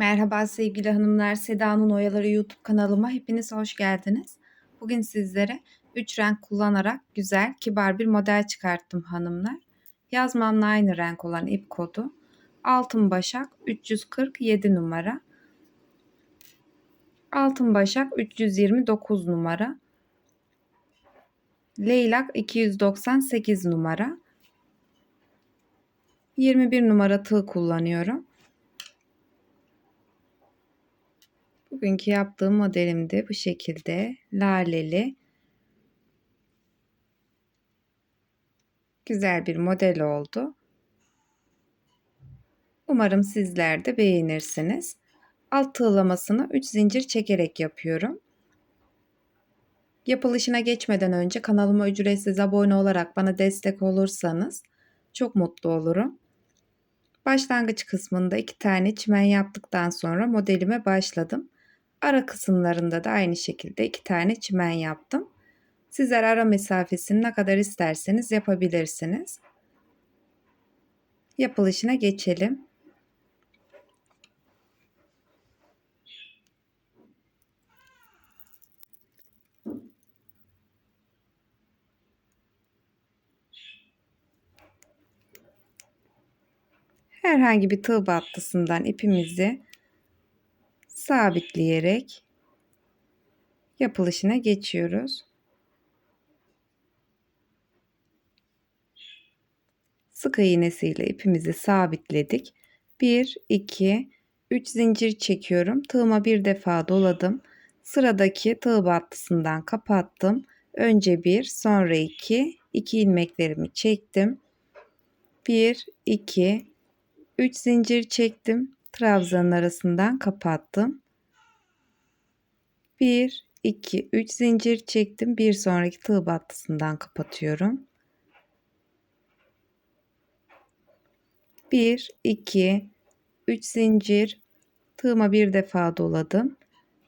Merhaba sevgili hanımlar, Seda'nın Oyaları YouTube kanalıma hepiniz hoş geldiniz. Bugün sizlere 3 renk kullanarak güzel, kibar bir model çıkarttım hanımlar. Yazmamla aynı renk olan ip kodu. Altın Başak 347 numara. Altın Başak 329 numara. Leylak 298 numara. 21 numara tığ kullanıyorum. Bugünkü yaptığım modelimde bu şekilde laleli güzel bir model oldu. Umarım sizler de beğenirsiniz. Alt tığlamasını 3 zincir çekerek yapıyorum. Yapılışına geçmeden önce kanalıma ücretsiz abone olarak bana destek olursanız çok mutlu olurum. Başlangıç kısmında iki tane çimen yaptıktan sonra modelime başladım. Ara kısımlarında da aynı şekilde iki tane çimen yaptım. Sizler ara mesafesini ne kadar isterseniz yapabilirsiniz. Yapılışına geçelim. Herhangi bir tığ battısından ipimizi sabitleyerek yapılışına geçiyoruz. Sık iğnesiyle ipimizi sabitledik. 1 2 3 zincir çekiyorum. Tığıma bir defa doladım. Sıradaki tığ battısından kapattım. Önce 1, sonra 2, 2 ilmeklerimi çektim. 1 2 3 zincir çektim trabzanın arasından kapattım. 1 2 3 zincir çektim. Bir sonraki tığ battısından kapatıyorum. 1 2 3 zincir tığıma bir defa doladım.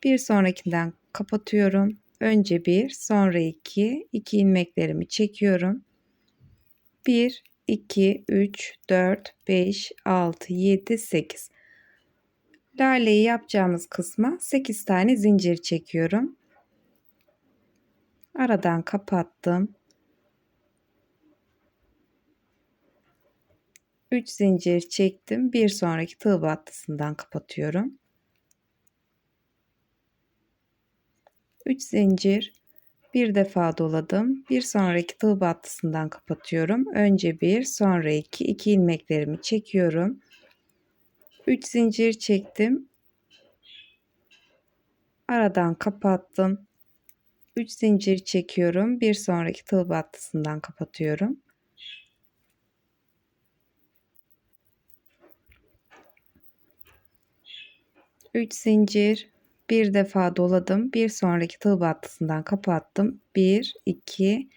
Bir sonrakinden kapatıyorum. Önce 1, sonra 2, 2 ilmeklerimi çekiyorum. 1 2 3 4 5 6 7 8 laleyi yapacağımız kısma 8 tane zincir çekiyorum. Aradan kapattım. 3 zincir çektim. Bir sonraki tığ battısından kapatıyorum. 3 zincir bir defa doladım. Bir sonraki tığ battısından kapatıyorum. Önce bir, sonra iki, iki ilmeklerimi çekiyorum. 3 zincir çektim. Aradan kapattım. 3 zincir çekiyorum. Bir sonraki tığ battısından kapatıyorum. Üç zincir bir defa doladım. Bir sonraki tığ battısından kapattım. 1 2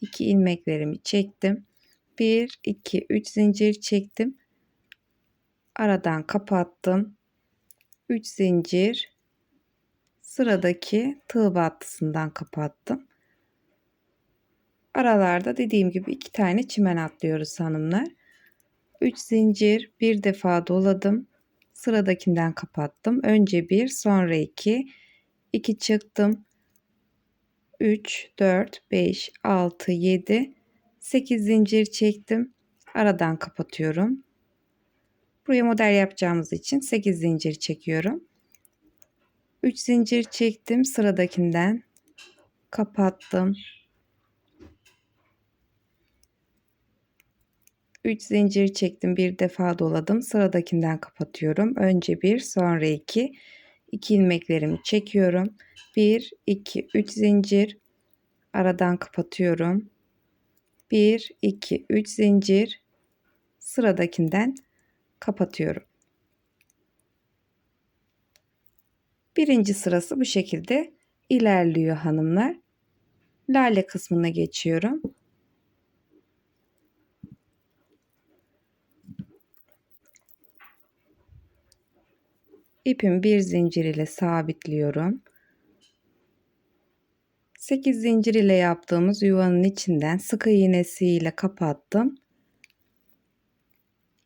2 ilmeklerimi çektim. 1 2 3 zincir çektim aradan kapattım. 3 zincir sıradaki tığ battısından kapattım. Aralarda dediğim gibi iki tane çimen atlıyoruz hanımlar. 3 zincir bir defa doladım. Sıradakinden kapattım. Önce bir sonra iki. 2 çıktım. 3 4 5 6 7 8 zincir çektim. Aradan kapatıyorum. Buraya model yapacağımız için 8 zincir çekiyorum. 3 zincir çektim sıradakinden kapattım. 3 zincir çektim bir defa doladım sıradakinden kapatıyorum. Önce bir sonra iki 2 ilmeklerimi çekiyorum. 1 2 3 zincir aradan kapatıyorum. 1 2 3 zincir sıradakinden kapatıyorum. Birinci sırası bu şekilde ilerliyor hanımlar. Lale kısmına geçiyorum. İpimi bir zincir ile sabitliyorum. 8 zincir ile yaptığımız yuvanın içinden sık iğnesiyle kapattım.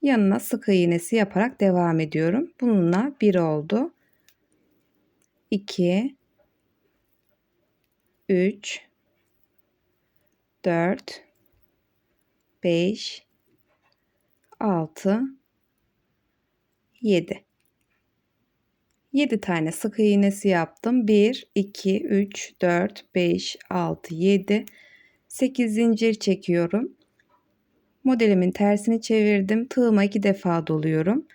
Yanına sık iğnesi yaparak devam ediyorum. Bununla 1 oldu. 2 3 4 5 6 7 7 tane sık iğnesi yaptım. 1 2 3 4 5 6 7 8 zincir çekiyorum. Modelimin tersini çevirdim. Tığıma 2 defa doluyorum.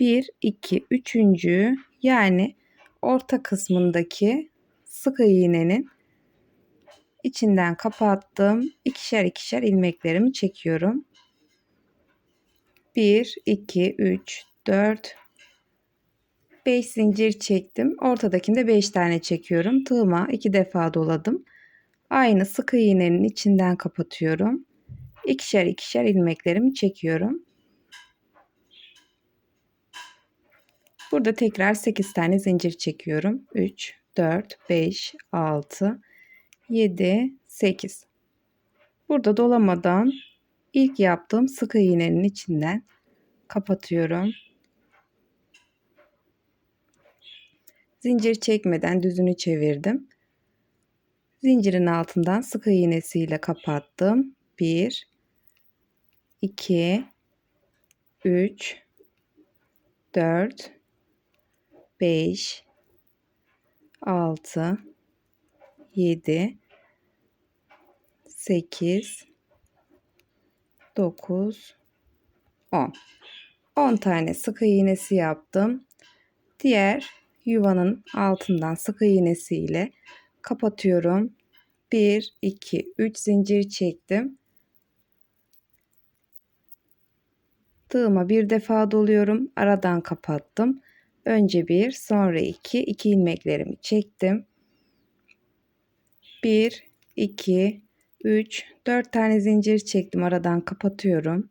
1 2 3. yani orta kısmındaki sık iğnenin içinden kapattım. İkişer ikişer ilmeklerimi çekiyorum. 1 2 3 4 5 zincir çektim. Ortadakinde 5 tane çekiyorum. Tığıma 2 defa doladım. Aynı sık iğnenin içinden kapatıyorum. İkişer ikişer ilmeklerimi çekiyorum. Burada tekrar 8 tane zincir çekiyorum. 3, 4, 5, 6, 7, 8. Burada dolamadan ilk yaptığım sık iğnenin içinden kapatıyorum. Zincir çekmeden düzünü çevirdim. Zincirin altından sık iğnesiyle kapattım. 1 2 3 4 5 6 7 8 9 10 10 tane sık iğnesi yaptım. Diğer yuvanın altından sık iğnesiyle kapatıyorum. 1 2 3 zincir çektim. Tığıma bir defa doluyorum. Aradan kapattım. Önce bir, sonra iki, iki ilmeklerimi çektim. Bir, iki, üç, dört tane zincir çektim. Aradan kapatıyorum.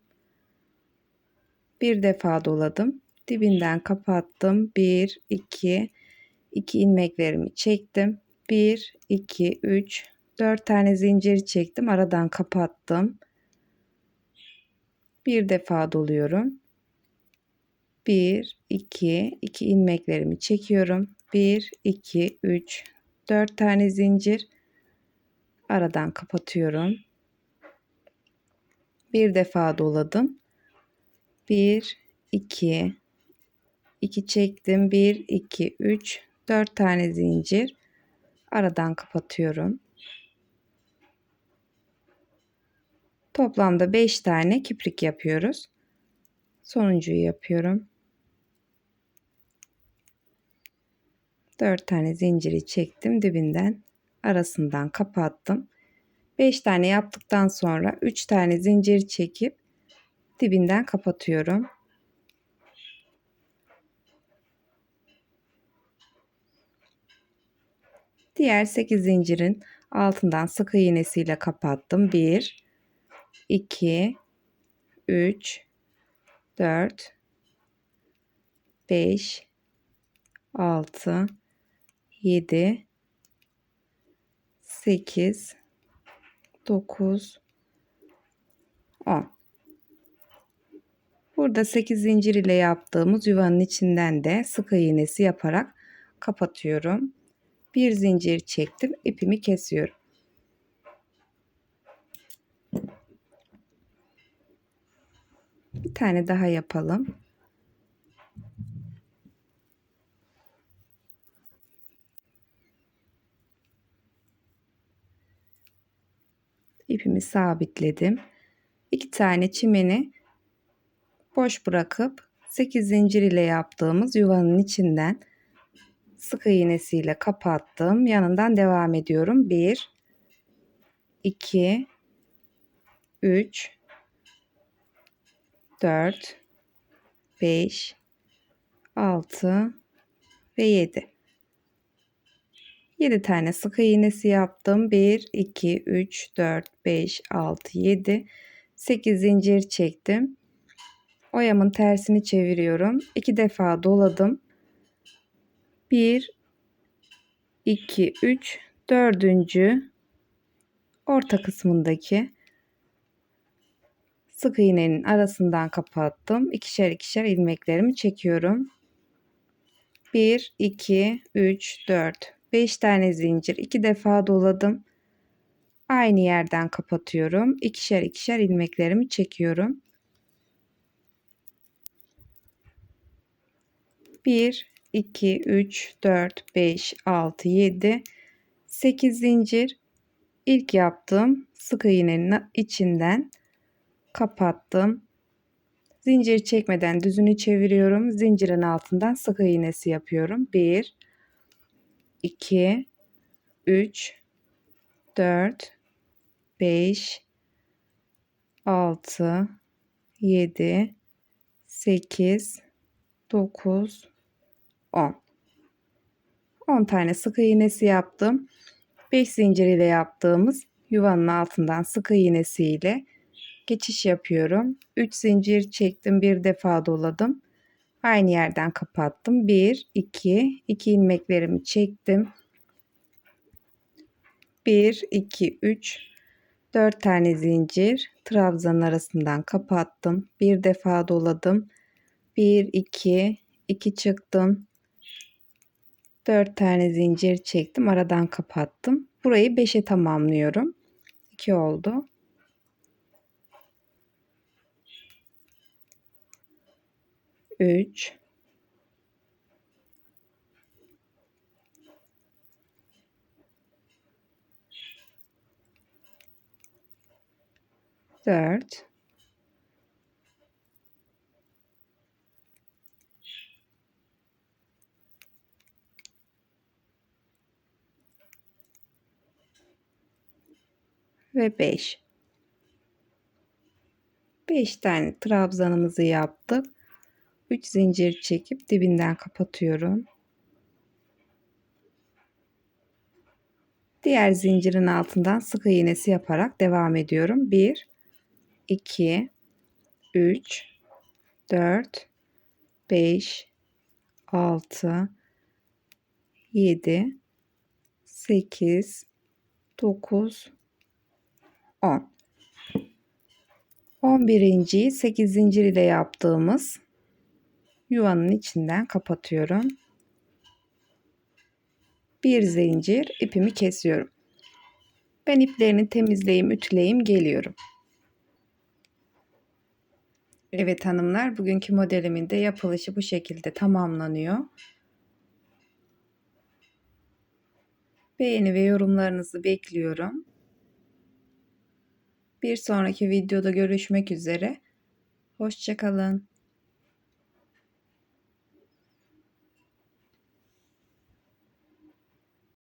Bir defa doladım. Dibinden kapattım. Bir, iki, iki ilmeklerimi çektim. Bir, iki, üç, dört tane zincir çektim. Aradan kapattım. Bir defa doluyorum. 1 2 2 ilmeklerimi çekiyorum. 1 2 3 4 tane zincir aradan kapatıyorum. Bir defa doladım. 1 2 2 çektim. 1 2 3 4 tane zincir aradan kapatıyorum. Toplamda 5 tane kiprik yapıyoruz. Sonuncuyu yapıyorum. 4 tane zinciri çektim dibinden arasından kapattım. 5 tane yaptıktan sonra 3 tane zincir çekip dibinden kapatıyorum. Diğer 8 zincirin altından sık iğnesiyle kapattım. 1 2 3 4 5 6 7 8 9 10 Burada 8 zincir ile yaptığımız yuvanın içinden de sık iğnesi yaparak kapatıyorum. Bir zincir çektim, ipimi kesiyorum. Bir tane daha yapalım. ipimi sabitledim. İki tane çimeni boş bırakıp 8 zincir ile yaptığımız yuvanın içinden sık iğnesiyle kapattım. Yanından devam ediyorum. 1 2 3 4 5 6 ve 7 7 tane sık iğnesi yaptım. 1 2 3 4 5 6 7 8 zincir çektim. Oyamın tersini çeviriyorum. 2 defa doladım. 1 2 3 dördüncü orta kısmındaki Sık iğnenin arasından kapattım. İkişer ikişer ilmeklerimi çekiyorum. 1, 2, 3, 4, 5 tane zincir. 2 defa doladım. Aynı yerden kapatıyorum. İkişer ikişer ilmeklerimi çekiyorum. 1, 2, 3, 4, 5, 6, 7, 8 zincir. İlk yaptığım sık iğnenin içinden kapattım. Zincir çekmeden düzünü çeviriyorum. Zincirin altından sık iğnesi yapıyorum. 1 2 3 4 5 6 7 8 9 10 10 tane sık iğnesi yaptım. 5 zincir ile yaptığımız yuvanın altından sık iğnesi ile geçiş yapıyorum. 3 zincir çektim. Bir defa doladım. Aynı yerden kapattım. 1 2 2 ilmeklerimi çektim. 1 2 3 4 tane zincir trabzanın arasından kapattım. Bir defa doladım. 1 2 2 çıktım. 4 tane zincir çektim. Aradan kapattım. Burayı 5'e tamamlıyorum. 2 oldu. 3 4 ve 5 5 tane trabzanımızı yaptık. 3 zincir çekip dibinden kapatıyorum. Diğer zincirin altından sık iğnesi yaparak devam ediyorum. 1 2 3 4 5 6 7 8 9 10 11. 8 zincir ile yaptığımız yuvanın içinden kapatıyorum. Bir zincir ipimi kesiyorum. Ben iplerini temizleyeyim, ütüleyeyim, geliyorum. Evet hanımlar, bugünkü modelimin de yapılışı bu şekilde tamamlanıyor. Beğeni ve yorumlarınızı bekliyorum. Bir sonraki videoda görüşmek üzere. Hoşçakalın.